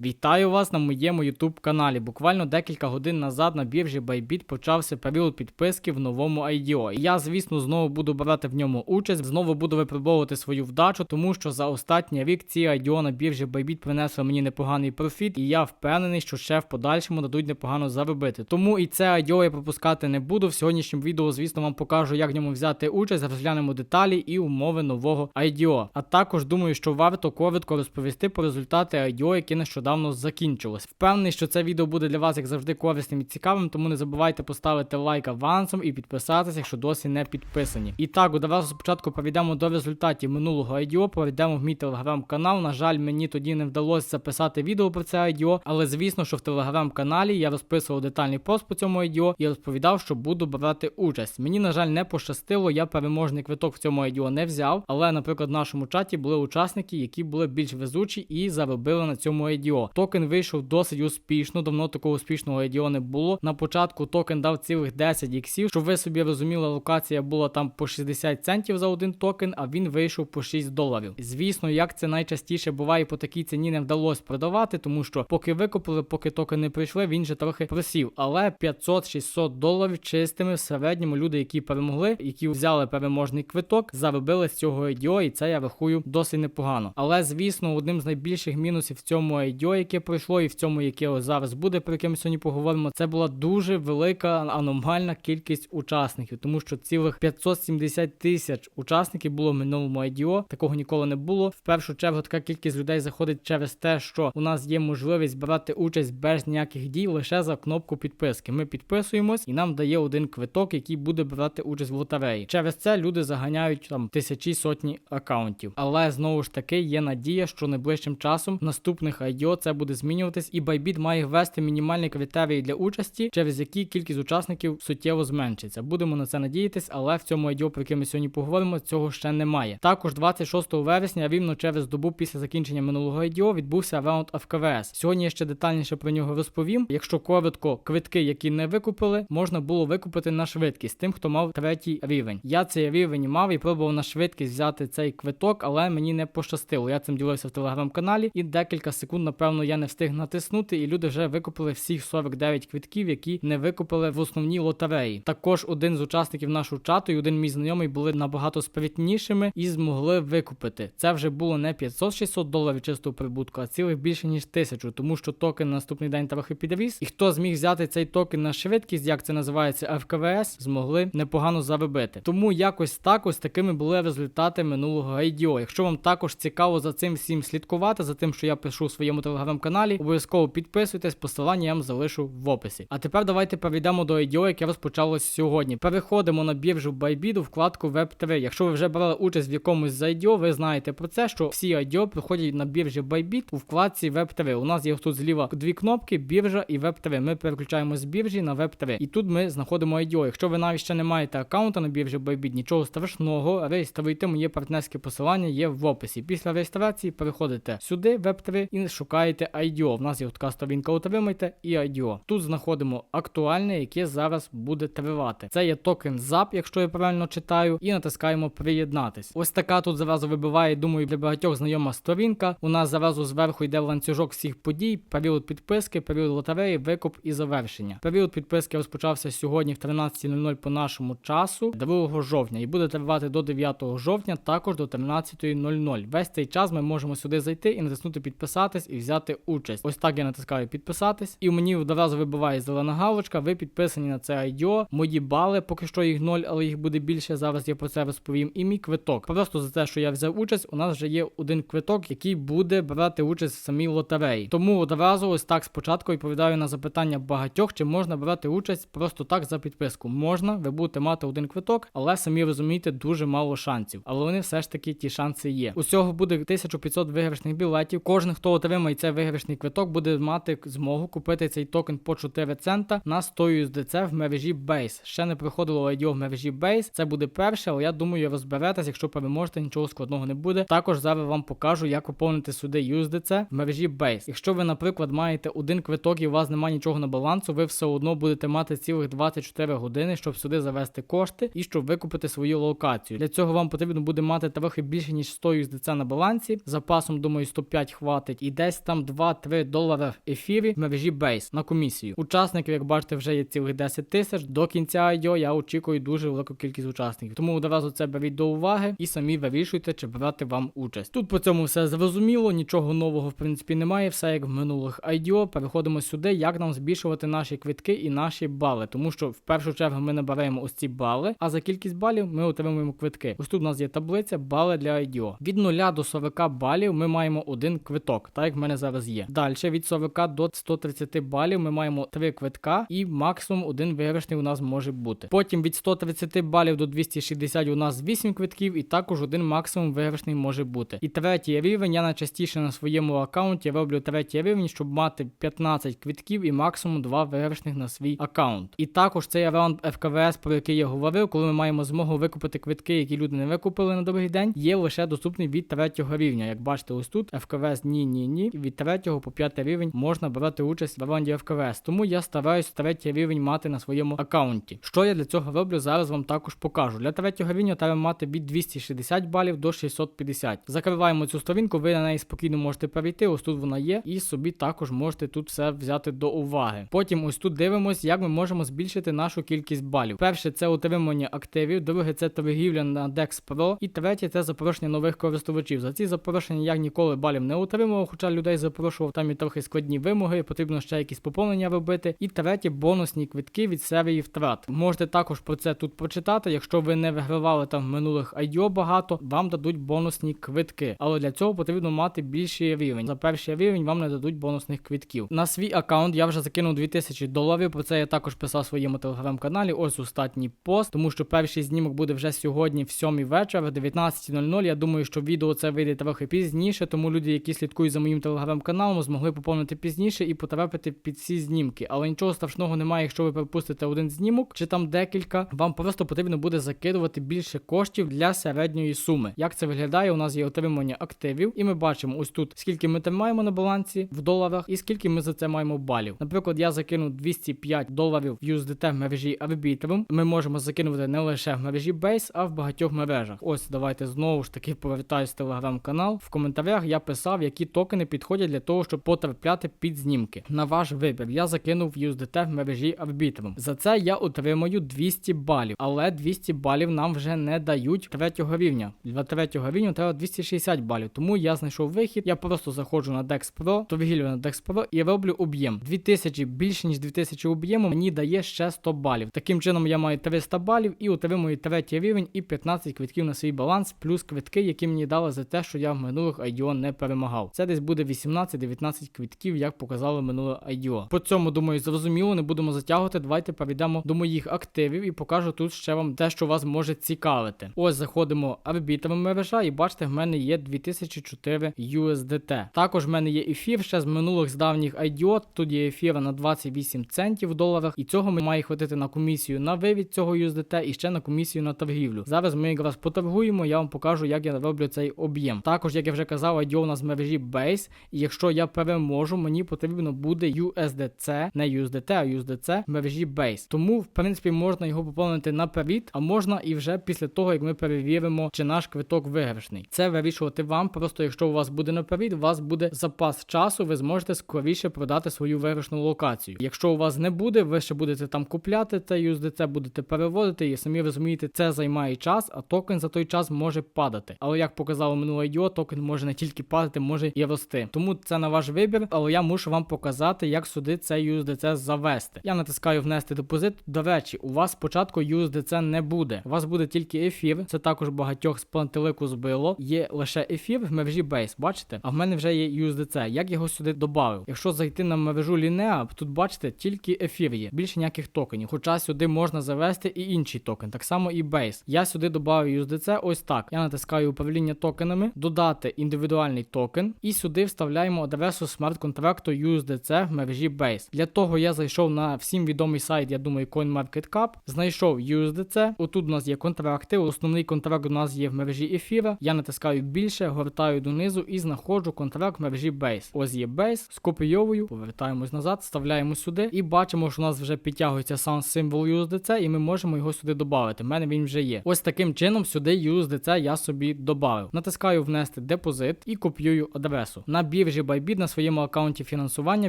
Вітаю вас на моєму YouTube каналі. Буквально декілька годин назад на біржі Bybit почався період підписки в новому IDO. І я, звісно, знову буду брати в ньому участь, знову буду випробовувати свою вдачу, тому що за останній рік ці IDO на біржі Bybit принесли мені непоганий профіт, і я впевнений, що ще в подальшому дадуть непогано заробити. Тому і це IDO я пропускати не буду. В сьогоднішньому відео, звісно, вам покажу, як в ньому взяти участь, розглянемо деталі і умови нового IDO. А також думаю, що варто коротко розповісти про результати IDO, які нещодавно закінчилось. Впевнений, що це відео буде для вас як завжди корисним і цікавим, тому не забувайте поставити лайк авансом і підписатися, якщо досі не підписані. І так, одразу спочатку перейдемо до результатів минулого IDO, перейдемо в мій телеграм-канал. На жаль, мені тоді не вдалося записати відео про це IDO, але звісно, що в телеграм-каналі я розписував детальний пост по цьому IDO і розповідав, що буду брати участь. Мені, на жаль, не пощастило, я переможний квиток в цьому IDO не взяв, але, наприклад, в нашому чаті були учасники, які були більш везучі і заробили на цьому IDO. Токен вийшов досить успішно, давно такого успішного IDO не було. На початку токен дав цілих 10 іксів. Щоб ви собі розуміли, локація була там по 60 центів за один токен, а він вийшов по 6 доларів. Звісно, як це найчастіше буває по такій ціні не вдалося продавати, тому що поки викупили, поки токени прийшли, він же трохи просів. Але 500-600 доларів чистими в середньому люди, які перемогли, які взяли переможний квиток, заробили з цього IDO, і це я рахую досить непогано. Але звісно, одним з найбільших мінусів в цьому IDO, яке пройшло, і в цьому, яке зараз буде, про яке ми сьогодні поговоримо, це була дуже велика аномальна кількість учасників, тому що цілих 570 тисяч учасників було в минулому IDO. Такого ніколи не було. В першу чергу така кількість людей заходить через те, що у нас є можливість брати участь без ніяких дій лише за кнопку підписки. Ми підписуємось і нам дає один квиток, який буде брати участь в лотереї. Через це люди заганяють там тисячі сотні акаунтів. Але знову ж таки є надія, що найближчим часом наступних IDO це буде змінюватись, і Bybit має ввести мінімальні критерії для участі, через які кількість учасників суттєво зменшиться. Будемо на це надіятись, але в цьому IDO, про яке ми сьогодні поговоримо, цього ще немає. Також 26 вересня, рівно через добу після закінчення минулого IDO, відбувся раунд АФКВС. Сьогодні я ще детальніше про нього розповім. Якщо коротко, квитки, які не викупили, можна було викупити на швидкість тим, хто мав третій рівень. Я цей рівень мав і пробував на швидкість взяти цей квиток, але мені не пощастило. Я цим ділився в телеграм-каналі, і декілька секунд, напевно, я не встиг натиснути, і люди вже викупили всіх 49 квитків, які не викупили в основній лотереї. Також один з учасників нашого чату і один мій знайомий були набагато спритнішими і змогли викупити. Це вже було не 500-600 доларів чистого прибутку, а цілих більше ніж тисячу, тому що токен на наступний день трохи підріс. І хто зміг взяти цей токен на швидкість, як це називається ФКВС, змогли непогано заробити. Тому якось так ось такими були результати минулого IDO. Якщо вам також цікаво за цим всім слідкувати, за тим, що я пишу в своєму телеграм-каналі, обов'язково підписуйтесь, посилання я вам залишу в описі. А тепер давайте перейдемо до IDO, яке розпочалось сьогодні. Переходимо на біржу Bybit вкладку Web3. Якщо ви вже брали участь в якомусь з IDO, ви знаєте про це, що всі IDO проходять на біржі Bybit у вкладці Web3. У нас є тут зліва дві кнопки, біржа і Web3. Ми переключаємо з біржі на Web3. І тут ми знаходимо IDO. Якщо ви навіть ще не маєте аккаунта на біржі Bybit, нічого страшного, реєструйте моє партнерське посилання є в описі. Після реєстрації переходите сюди, Web3, і шукаєте IDO. В нас є така сторінка, отримайте і IDO. Тут знаходимо актуальне, яке зараз буде тривати. Це є токен ZAP, якщо я правильно читаю, і натискаємо приєднатись. Ось така тут зразу вибиває, думаю, для багатьох знайома сторінка. У нас зразу зверху йде ланцюжок всіх подій, період підписки, період лотереї, викуп і завершення. Період підписки розпочався сьогодні в 13.00 по нашому часу, 2 жовтня, і буде тривати до 9 жовтня, також до 13.00. Весь цей час ми можемо сюди зайти і натиснути підписатись і взяти участь. Ось так я натискаю підписатись, і мені одразу вибиває зелена галочка. Ви підписані на це IDO. Мої бали, поки що їх 0, але їх буде більше. Зараз я про це розповім. І мій квиток. Просто за те, що я взяв участь, у нас вже є один квиток, який буде брати участь в самій лотереї. Тому одразу ось так спочатку відповідаю на запитання багатьох, чи можна брати участь просто так за підписку. Можна, ви будете мати один квиток, але самі розумієте, дуже мало шансів. Але вони все ж таки ті шанси є. Усього буде 1500 виграшних білетів. Кожен, хто отримає цей виграшний квиток, буде мати змогу купити цей токен по 4 цента на 100 USDC в мережі Base. Ще не приходило IDO в мережі Base. Це буде перше, але я думаю, розберетесь, якщо переможете, нічого складного не буде. Також зараз вам покажу, як поповнити сюди USDC в мережі Base. Якщо ви, наприклад, маєте один квиток і у вас немає нічого на балансу, ви все одно будете мати цілих 24 години, щоб сюди завести кошти і щоб викупити свою локацію. Для цього вам потрібно буде мати трохи більше ніж 100 USDC на балансі. Запасом, думаю, 105 хватить. І десь там 2-3 долари в ефірі в мережі Base на комісію. Учасників, як бачите, вже є цілих 10 тисяч. До кінця IDO я очікую дуже велику кількість учасників. Тому одразу це беріть до уваги і самі вирішуйте, чи брати вам участь. Тут по цьому все зрозуміло, нічого нового в принципі немає. Все як в минулих IDO. Переходимо сюди, як нам збільшувати наші квитки і наші бали. Тому що в першу чергу ми набираємо ось ці бали, а за кількість балів ми отримуємо квитки. Ось тут у нас є таблиця бали для IDO. Від 0 до 40 балів ми маємо один квиток, так як в мене зараз є. Далі від 40 до 130 балів ми маємо 3 квитка і максимум один виграшний у нас може бути. Потім від 130 балів до 260 у нас 8 квитків, і також один максимум виграшний може бути. І третій рівень я найчастіше на своєму аккаунті роблю третій рівень, щоб мати 15 квитків і максимум 2 виграшних на свій аккаунт. І також цей раунд ФКВС, про який я говорив, коли ми маємо змогу викупити квитки, які люди не викупили на другий день, є лише доступний від третього рівня. Як бачите, ось тут ФКВС ні, ні, ні. Від третього по п'ятий рівень можна брати участь в раунді ФКВС. Тому я стараюсь третій рівень мати на своєму аккаунті. Що я для цього роблю, зараз вам також покажу. Для третього рівня треба мати від 260 балів до 650. Закриваємо цю сторінку, ви на неї спокійно можете перейти. Ось тут вона є, і собі також можете тут все взяти до уваги. Потім ось тут дивимось, як ми можемо збільшити нашу кількість балів. Перше це отримання активів, друге це торгівля на Dex Pro, і третє це запрошення нових користувачів. За ці запрошення я ніколи балів не отримував, хоча людей запрошував там і трохи складні вимоги, потрібно ще якісь поповнення робити. І третє бонусні квитки від серії втрат. Можете також про це тут почитати. Якщо ви не вигравали там в минулих IDO багато, вам дадуть бонусні квитки. Але для цього потрібно мати більший рівень. За перший рівень вам не дадуть бонусних квитків. На свій аккаунт я вже закинув 2000 доларів. Про це я також писав в своєму телеграм-каналі. Ось остатній пост, тому що перший знімок буде вже сьогодні, в 7 вечора, в 19.00. Я думаю, що відео це вийде трохи пізніше, тому люди, які слідкують за моїм телеграм-каналом, змогли поповнити пізніше і потрапити під всі знімки. Але нічого страшного немає, якщо ви пропустите один знімок чи там декілька. Вам просто потрібно буде закидувати більше коштів для середньої суми. Як це виглядає? У нас є отримання активів, і ми бачимо ось тут, скільки ми тримаємо на балансі в доларах, і скільки ми за це маємо балів. Наприклад, я закину 205 доларів в USDT в мережі Arbitrum. Ми можемо закинути не лише в мережі Base, а в багатьох мережах. Ось давайте знову ж таки повертаюсь в телеграм-канал. В коментарях я писав, які токени підходять для того, щоб потрапляти під знімки. На ваш вибір я закинув USDT в мережі Arbitrum. За це я отримаю 200 балів, але 200 балів нам вже не дають третього рівня. Для третього рівня треба 260 балів. Тому я знайшов вихід. Я просто заходжу на Dex Pro, торгівлю на Dex Pro і роблю об'єм. 2000 більше ніж 2000 об'єму мені дає ще 100 балів. Таким чином я маю 300 балів і отримую третій рівень і 15 квитків на свій баланс, плюс квитки, які мені дали за те, що я в минулих IDO не перемагав. Це десь буде 18-19 квитків, як показало минуле IDO. По цьому думаю, зрозуміло, не будемо затягувати. Давайте перейдемо до моїх активів і покажу тут ще вам те, що вас може цікавити. Ось заходимо арбітром мережа, і бачите, в мене є 2004 USDT. Також в мене є ефір ще з минулих з давніх IDO. Тут є ефір на 28 центів в доларах, і цього ми має хватити на комісію на вивід цього USDT і ще на комісію на торгівлю. Зараз ми якраз поторгуємо, я вам покажу, як я роблю цей об'єм. Також, як я вже казав, IDO у нас в мережі Base, і якщо я переможу, мені потрібно буде USDC, не USDT, а USDC в мережі Base. Тому, в принципі, можна його поповнити наперед, а можна і вже після того, як ми перевіримо, чи наш квиток виграшний. Це вирішувати вам. Просто якщо у вас буде наперед, у вас буде запас часу, ви зможете скоріше продати свою виграшну локацію. Якщо у вас не буде, ви ще будете там купляти цей USDC, будете переводити, і самі розумієте, це займає час, а токен за той час може падати. Але як показало минуле IDO, токен може не тільки падати, може і рости. Тому це на ваш вибір, але я мушу вам показати, як сюди цей USDC завести. Я натискаю внести депозит. До речі, у вас спочатку USDC не буде. У вас буде тільки ефір. Це також багатьох з пантелику збило. Є лише ефір в мережі Base, бачите? А в мене вже є USDC. Як його сюди додав? Якщо зайти на мережу Linea, тут бачите, тільки ефір є, більше ніяких токенів. Хоча сюди можна завести і інший токен, так само і Base. Я сюди додав USDC ось так. Я натискаю управління токенами, додати індивідуальний токен, і сюди вставляємо адресу смарт-контракту USDC в мережі Base. Для того я зайшов на всім відомий сайт, я думаю, CoinMarketCap, знайшов USDC. Отут у нас є контракти. Основний контракт у нас є в мережі ефіра. Я натискаю більше, гортаю донизу і знаходжу контракт в мережі Base. Ось є Base, скопійовую, повертаємось назад, вставляємо сюди і бачимо, що у нас вже підтягується сам символ USDC, і ми можемо його сюди додати. У мене він вже є. Ось таким чином сюди USDC я собі додав. Натискаю внести депозит і копіюю адресу. На біржі Bybit на своєму аккаунті фінансування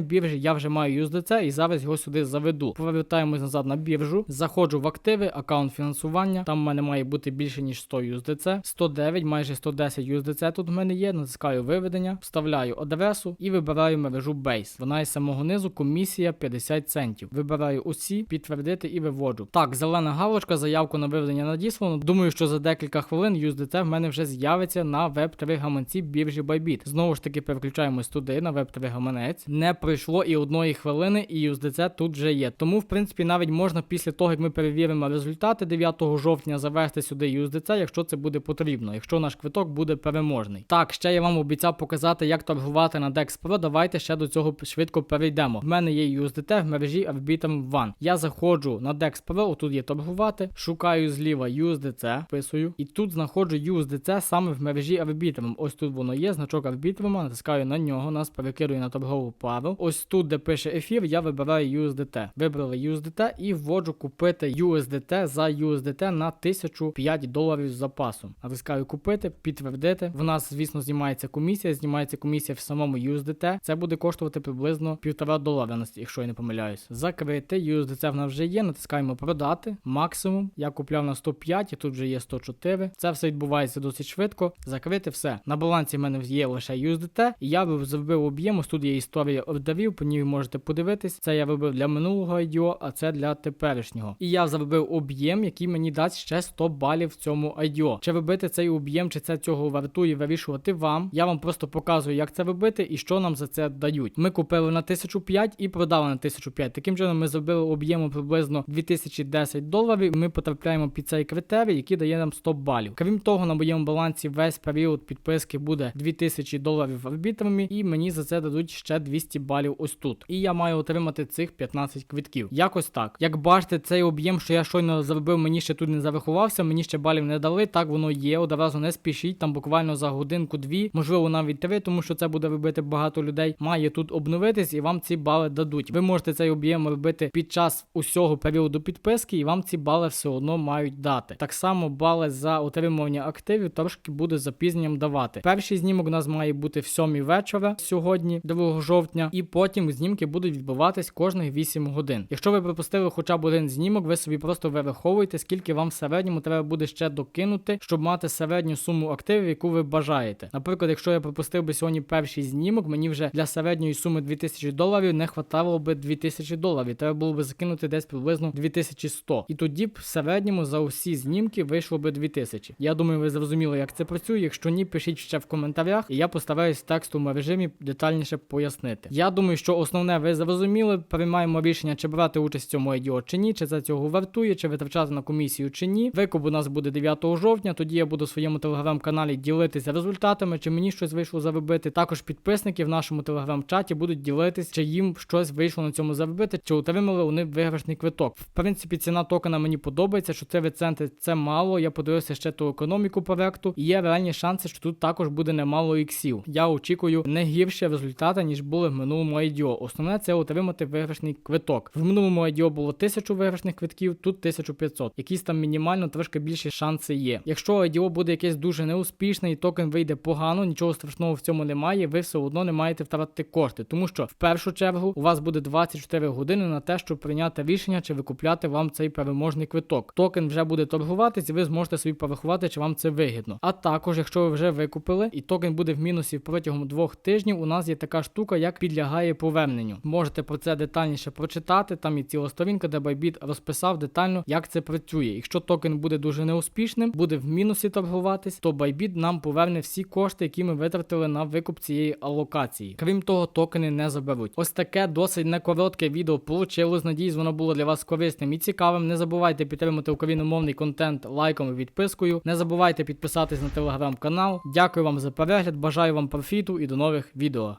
біржі я вже маю USDC і зараз його сюди заведу. Повертаємось назад на біржу, заходжу в активи, аккаунт фінансування. Там в мене має бути більше ніж 100 USDC, 109, майже 110 USDC тут в мене є. Натискаю виведення, вставляю адресу і вибираю мережу Base. Вона із самого низу комісія 50 центів. Вибираю усі, підтвердити і виводжу. Так, зелена галочка, заявку на виведення надіслано. Думаю, що за декілька хвилин USDT в мене вже з'явиться на Web3 гаманці біржі Bybit. Знову ж таки, переключаємось туди на Web3 гаманець. Не пройшло і одної хвилини, і USDC тут вже є. Тому, в принципі, навіть можна після того, як ми перевіримо результати 9 жовтня, завести сюди USDC, якщо це буде потрібно, якщо наш квиток буде переможний. Так, ще я вам обіцяв показати, як торгувати на DEX Pro. Давайте ще до цього швидко перейдемо. В мене є USDT в мережі Arbitrum One. Я заходжу на DEX Pro, отут є торгувати, шукаю зліва USDC, вписую, і тут знаходжу USDC саме в мережі Arbitrum. Ось тут воно є, значок Arbitrum, натискаю на нього, нас перекидує на торгову пару. Ось тут, де пише ефір, я вибираю USDT. Вибрали USDT і вводжу купити USDT за USDT на 1005 доларів з запасом. Натискаю купити, підтвердити. В нас, звісно, знімається комісія, знімається комісія в самому USDT. Це буде коштувати приблизно півтора долара, якщо я не помиляюсь. Закрити, USDC в нас вже є. Натискаємо продати. Максимум. Я купляв на 105, і тут вже є 104. Це все відбувається досить швидко. Закрити все. На балансі в мене є лише USDT. І я би зробив об'єм. Ось тут є історія ордерів, по ній можете подивитись. Це я вибив для минулого IDO, а це для теперішнього. І я зробив об'єм, який мені дасть ще 100 балів в цьому IDO. Чи вибити цей об'єм, чи це цього вартує вирішувати вам. Я вам просто показую, як це робити і що нам за це дають. Ми купили на 1005 і продали на 1005. Таким чином ми зробили об'єму приблизно 2010 доларів. Ми потрапляємо під цей критерій, який дає нам 100 балів. Крім того, на моєму балансі весь період підписки буде 2000 доларів в арбітрамі, і мені за це дадуть ще 200 балів ось тут. І я маю отримати цих 15 квитків. Якось так. Як бачите, цей об'єм, що я щойно зробив, мені ще тут не зарахувався, мені ще балів не дали. Так воно є. Одразу не спішіть, там буквально за годинку-дві, можливо, навіть три, тому що це буде робити багато людей. Має тут обновитись і вам ці бали дадуть. Ви можете цей об'єм робити під час усього періоду підписки, і вам ці бали все одно мають дати. Так само бали за отримування активів трошки буде запізненням давати. Перший знімок у нас має бути в 7 вечора сьогодні, 2 жовтня, і потім знімки будуть відбуватись кожних 8 годин. Якщо ви пропустили хоча б один знімок, ви собі просто вираховуєте, скільки вам в середньому треба буде ще докинути, щоб мати середню суму активів, яку ви бажаєте. Наприклад, якщо я пропустив би сьогодні перший знімок, мені вже для середньої суми 2000 доларів не хватало би 2000 доларів. Треба було би закинути десь приблизно 2100. І тоді б в середньому за усі знімки вийшло би 2000. Я думаю, ви зрозуміли, як це працює. Якщо ні, пишіть ще в коментарях, і я постараюсь в текстовому режимі детальніше пояснити. Я думаю, що основне ви зрозуміли. Приймаємо рішення, чи брати участь в цьому IDO чи ні, чи це цього вартує, чи витрачати на комісію чи ні. Викуп у нас буде 9 жовтня. Тоді я буду в своєму телеграм-каналі ділитися результатами, чи мені щось вийшло заробити. Також підписники в нашому телеграм-чаті будуть ділитись, чи їм щось вийшло на цьому заробити, чи отримали вони виграшний квиток. В принципі, ціна токена мені подобається, що 4 центи це мало. Я подивився ще ту економіку проекту, і є реальні шанси, що тут також буде немало іксів. Я очікую не гірші результати, ніж були в минулому IDO. Основне це отримати виграшний квиток. В минулому IDO було 1000 виграшних квитків, тут 1500. Якісь там мінімально трошки більші шанси є. Якщо IDO буде якесь дуже неуспішне і токен вийде погано, нічого страшного в цьому немає. Ви все одно не маєте втратити кошти, тому що в першу чергу у вас буде 24 години на те, щоб прийняти рішення, чи викупляти вам цей переможний квиток. Токен вже буде торгуватись, і ви зможете собі порахувати, чи вам це вигідно. А також, якщо ви вже викупили, і токен буде в мінусі протягом двох тижнів, у нас є така штука, як підлягає поверненню. Можете про це детальніше прочитати. Там є ціла сторінка, де Bybit розписав детально, як це працює. Якщо токен буде дуже неуспішним, буде в мінусі торгуватись, то Bybit нам поверне всі кошти, які ми витратили на викуп цієї алокації. Крім того, токени не заберуть. Ось таке досить некоротке відео получилось. Надіюсь, воно було для вас корисним і цікавим. Не забувайте підтримати україномовний контент лайком і відпискою. Не забувайте підписатись на телеграм-канал. Дякую вам за перегляд, бажаю вам профіту до нових відео.